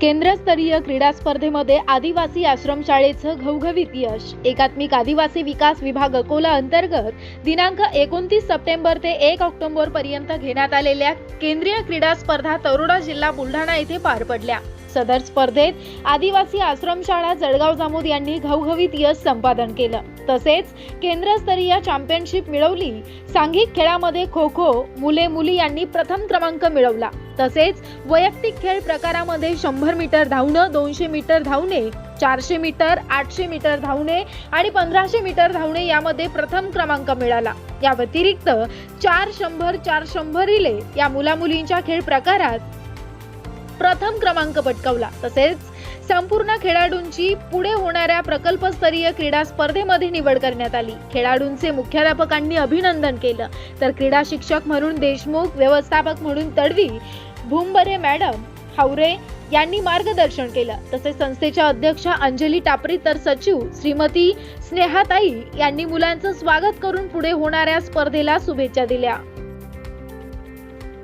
केंद्रस्तरीय क्रीडा स्पर्धेमध्ये आदिवासी आश्रमशाळेचं घवघवीत यश. एकात्मिक आदिवासी विकास विभाग अकोला अंतर्गत दिनांक एकोणतीस सप्टेंबर ते एक ऑक्टोबर पर्यंत घेण्यात आलेल्या केंद्रीय क्रीडा स्पर्धा तरोडा जिल्हा बुलढाणा येथे पार पडल्या. सदर स्पर्धेत आदिवासी आश्रमशाळा जळगाव जामोद यांनी घवघवीत यश संपादन केलं. तसेच केंद्रस्तरीय चॅम्पियनशिप मिळवली. सांघिक खेळामध्ये खो खो मुले मुली यांनी प्रथम क्रमांक मिळवला. तसेच वैयक्तिक खेळ प्रकारामध्ये शंभर मीटर धावणं दोनशे मीटर धावणे चारशे मीटर आठशे मीटर धावणे आणि पंधराशे मीटर धावणे यामध्ये प्रथम क्रमांक मिळाला. या व्यतिरिक्त चार शंभर चार शंभर रिले या मुलामुलींच्या खेळ प्रकारात प्रथम क्रमांक पटकावला. तसेच संपूर्ण खेळाडूंची पुढे होणाऱ्या प्रकल्पस्तरीय क्रीडा स्पर्धेमध्ये निवड करण्यात आली. खेळाडूंचे मुख्याध्यापकांनी अभिनंदन केलं. तर क्रीडा शिक्षक म्हणून देशमुख व्यवस्थापक म्हणून तडवी भुंबरे मॅडम हावरे यांनी मार्गदर्शन केलं. तसेच संस्थेच्या अध्यक्षा अंजली टापरी तर सचिव श्रीमती स्नेहाताई यांनी मुलांचं स्वागत करून पुढे होणाऱ्या स्पर्धेला शुभेच्छा दिल्या.